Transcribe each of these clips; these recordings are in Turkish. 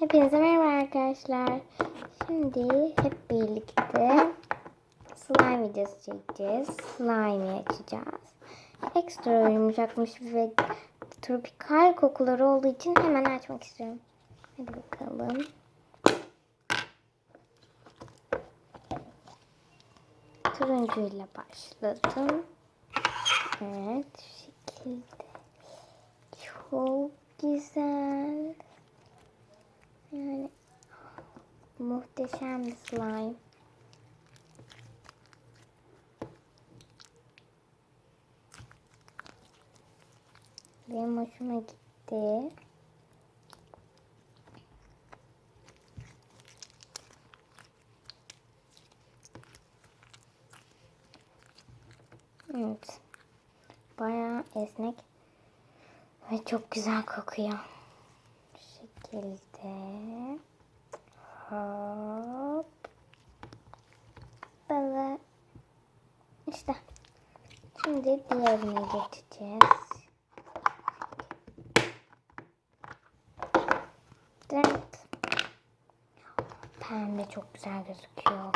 Hepinize merhaba arkadaşlar. Şimdi hep birlikte slime videosu çekeceğiz. Slime'ı açacağız. Ekstra yumuşakmış ve tropikal kokuları olduğu için hemen açmak istiyorum. Hadi bakalım. Turuncuyla başladım. Evet şu şekilde. Çok güzel. Muhteşem bir slime. Benim hoşuma gitti. Evet. Bayağı esnek ve çok güzel kokuyor. Bu şekilde. Hop. Böyle. İşte. Şimdi diğerine geçeceğiz. Evet. Pembe çok güzel gözüküyor.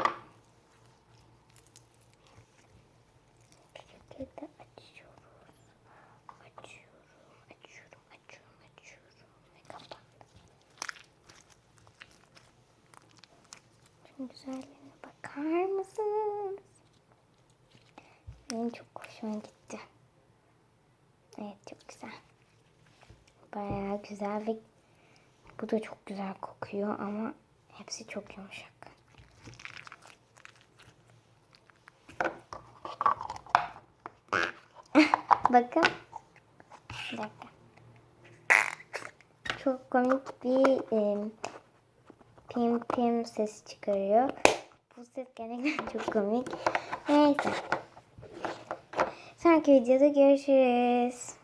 Bu güzelliğine bakar mısınız? Benim çok hoşuma gitti. Evet çok güzel. Bayağı güzel ve bu da çok güzel kokuyor ama hepsi çok yumuşak. Bakın. Bir dakika. Çok komik bir e, pim pim ses çıkarıyor. Bu ses gerçekten çok komik. Neyse. Sonraki videoda görüşürüz.